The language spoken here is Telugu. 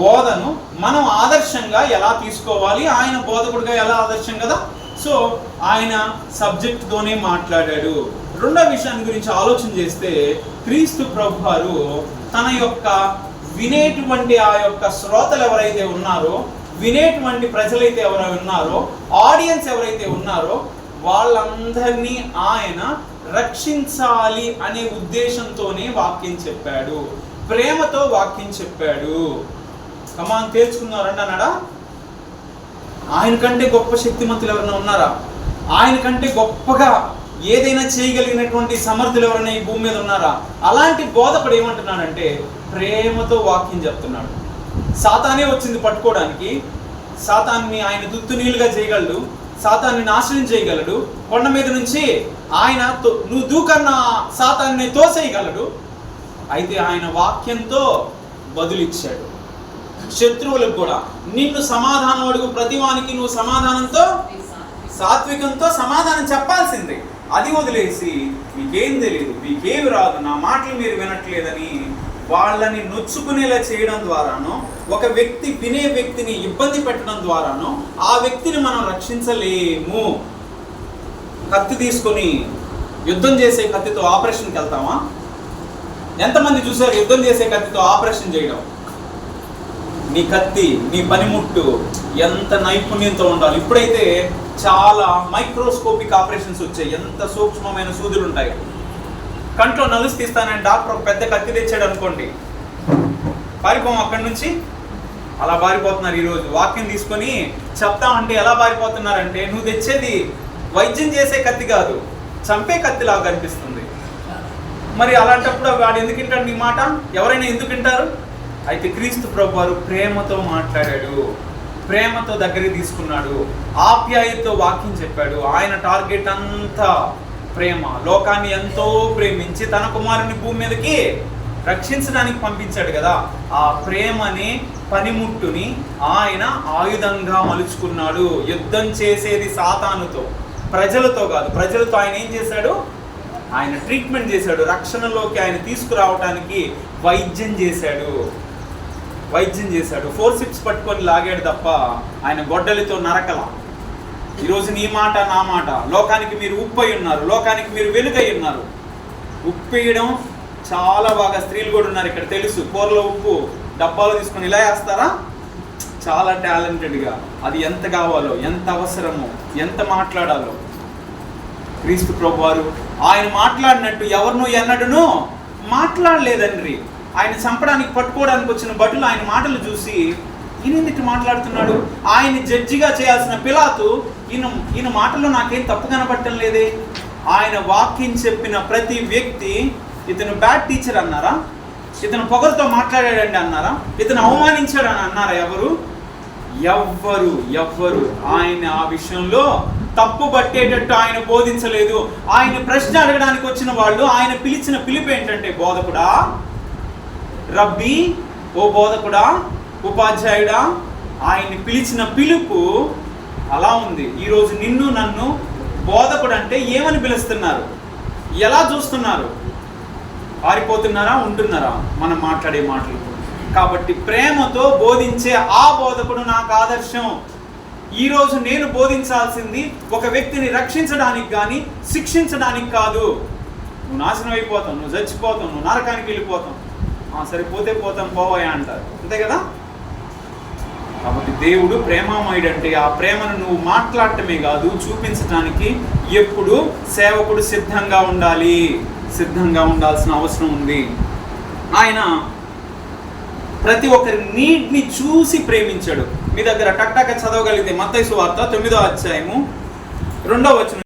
బోధను మనం ఆదర్శంగా ఎలా తీసుకోవాలి? ఆయన బోధకుడిగా ఎలా ఆదర్శం కదా? సో ఆయన సబ్జెక్ట్తోనే మాట్లాడాడు. రెండో విషయాన్ని గురించి ఆలోచన చేస్తే క్రీస్తు ప్రభు వారు తన యొక్క వినేటువంటి ఆ యొక్క శ్రోతలు ఎవరైతే ఉన్నారో వినేటువంటి ప్రజలైతే ఎవరైతే ఉన్నారో ఆడియన్స్ ఎవరైతే ఉన్నారో వాళ్ళందరినీ ఆయన రక్షించాలి అనే ఉద్దేశంతోనే వాక్యం చెప్పాడు. ప్రేమతో వాక్యం చెప్పాడు. కమాన్ తేల్చుకున్నారండి అన్నాడా? ఆయన కంటే గొప్ప శక్తిమంతులు ఎవరైనా ఉన్నారా? ఆయన కంటే గొప్పగా ఏదైనా చేయగలిగినటువంటి సమర్థులు ఎవరైనా ఈ భూమి మీద ఉన్నారా? అలాంటి బోధపడు ఏమంటున్నాడంటే ప్రేమతో వాక్యం చెప్తున్నాడు. సాతానే వచ్చింది పట్టుకోవడానికి. సాతాన్ని ఆయన దుత్తు నీళ్ళుగా చేయగలడు. సాతాన్ని నాశనం చేయగలడు. కొండ మీద నుంచి ఆయన తో- నువ్వు దూకన్న సాతాన్ని తోసేయగలడు. అయితే ఆయన వాక్యంతో బదులిచ్చాడు. శత్రువులకు కూడా. నిన్ను సమాధానం అడుగు ప్రతివానికి నువ్వు సమాధానంతో సాత్వికంతో సమాధానం చెప్పాల్సిందే. అది వదిలేసి మీకేం తెలియదు మీకేమి రాదు నా మాటలు మీరు వినట్లేదని వాళ్ళని నొచ్చుకునేలా చేయడం ద్వారానో ఒక వ్యక్తి వినే వ్యక్తిని ఇబ్బంది పెట్టడం ద్వారానో ఆ వ్యక్తిని మనం రక్షించలేము. కత్తి తీసుకొని యుద్ధం చేసే కత్తితో ఆపరేషన్కి వెళ్తామా? ఎంతమంది చూసారు యుద్ధం చేసే కత్తితో ఆపరేషన్ చేయడం? నీ కత్తి నీ పనిముట్టు ఎంత నైపుణ్యంతో ఉండాలి. ఇప్పుడైతే చాలా మైక్రోస్కోపిక్ ఆపరేషన్స్ వచ్చాయి. ఎంత సూక్ష్మమైన సూదులు ఉంటాయి కంట్లో నలుసు తీస్తానని డాక్టర్ ఒక పెద్ద కత్తి తెచ్చాడు అనుకోండి పారిపోం అక్కడి నుంచి. అలా పారిపోతున్నారు ఈరోజు. వాక్యం తీసుకొని చెప్తా అంటే ఎలా పారిపోతున్నారంటే నువ్వు తెచ్చేది వైద్యం చేసే కత్తి కాదు చంపే కత్తిలాగా కనిపిస్తుంది మరి అలాంటప్పుడు వాడు ఎందుకు వింటాడు నీ మాట? ఎవరైనా ఎందుకు వింటారు అయితే క్రీస్తు ప్రభువారు ప్రేమతో మాట్లాడాడు. ప్రేమతో దగ్గరికి తీసుకున్నాడు. ఆప్యాయతో వాక్యం చెప్పాడు. ఆయన టార్గెట్ అంతా ప్రేమ. లోకాన్ని ఎంతో ప్రేమించి తన కుమారుని భూమి మీదకి రక్షించడానికి పంపించాడు కదా. ఆ ప్రేమని పనిముట్టుని ఆయన ఆయుధంగా మలుచుకున్నాడు. యుద్ధం చేసేది సాతానుతో ప్రజలతో కాదు. ప్రజలతో ఆయన ఏం చేశాడు? ఆయన ట్రీట్మెంట్ చేశాడు. రక్షణలోకి ఆయన తీసుకురావడానికి వైద్యం చేశాడు. వైద్యం చేశాడు. ఫోర్ సిక్స్ పట్టుకొని లాగాడు తప్ప ఆయన గొడ్డలితో నరకల. ఈరోజు నీ మాట నా మాట. లోకానికి మీరు ఉప్పు అయి ఉన్నారు. లోకానికి మీరు వెలుగై ఉన్నారు. ఉప్పు వేయడం చాలా బాగా స్త్రీలు కూడా ఉన్నారు ఇక్కడ. తెలుసు. కూరలో ఉప్పు డబ్బాలు తీసుకొని ఇలా వేస్తారా? చాలా టాలెంటెడ్గా అది ఎంత కావాలో ఎంత అవసరమో ఎంత మాట్లాడాలో. క్రీస్తు ప్రభు వారు ఆయన మాట్లాడినట్టు ఎవరినో ఎన్నడూనో మాట్లాడలేదండ్రి ఆయన చంపడానికి పట్టుకోవడానికి వచ్చిన భటులు ఆయన మాటలు చూసి ఈయనెందుకు మాట్లాడుతున్నాడు? ఆయన జడ్జిగా చేయాల్సిన పిలాతు ఈయన ఈయన మాటల్లో నాకేం తప్పు కనపడటం లేదే? ఆయన వాక్యం చెప్పిన ప్రతి వ్యక్తి ఇతను బ్యాడ్ టీచర్ అన్నారా? ఇతను పొగరుతో మాట్లాడాడండి అన్నారా? ఇతను అవమానించాడని అన్నారా ఎవరు? ఎవ్వరు ఎవ్వరు. ఆయన ఆ విషయంలో తప్పు పట్టేటట్టు ఆయన బోధించలేదు. ఆయన ప్రశ్న అడగడానికి వచ్చిన వాళ్ళు ఆయన పిలిచిన పిలుపు ఏంటంటే బోధకుడా రబ్బీ ఓ బోధకుడా ఉపాధ్యాయుడా ఆయన్ని పిలిచిన పిలుపు అలా ఉంది. ఈరోజు నిన్ను నన్ను బోధకుడు అంటే ఏమని పిలుస్తున్నారు? ఎలా చూస్తున్నారు? పారిపోతున్నారా ఉంటున్నారా? మనం మాట్లాడే మాటలు. కాబట్టి ప్రేమతో బోధించే ఆ బోధకుడు నాకు ఆదర్శం. ఈరోజు నేను బోధించాల్సింది ఒక వ్యక్తిని రక్షించడానికి కానీ శిక్షించడానికి కాదు. నువ్వు నాశనం అయిపోతావు నువ్వు చచ్చిపోతావు నువ్వు నరకానికి వెళ్ళిపోతావు. సరే పోతే పోతాం పోవాయా అంటారు. అంతే కదా? కాబట్టి దేవుడు ప్రేమామయుడు అంటే ఆ ప్రేమను నువ్వు మాట్లాడటమే కాదు చూపించడానికి ఎప్పుడు సేవకుడు సిద్ధంగా ఉండాలి. సిద్ధంగా ఉండాల్సిన అవసరం ఉంది. ఆయన ప్రతి ఒక్కరి నీడ్ని చూసి ప్రేమించాడు. మీ దగ్గర టక్టాక చదవగలిగితే మత్తైసు వార్త తొమ్మిదో అధ్యాయము రెండో వచ్చిన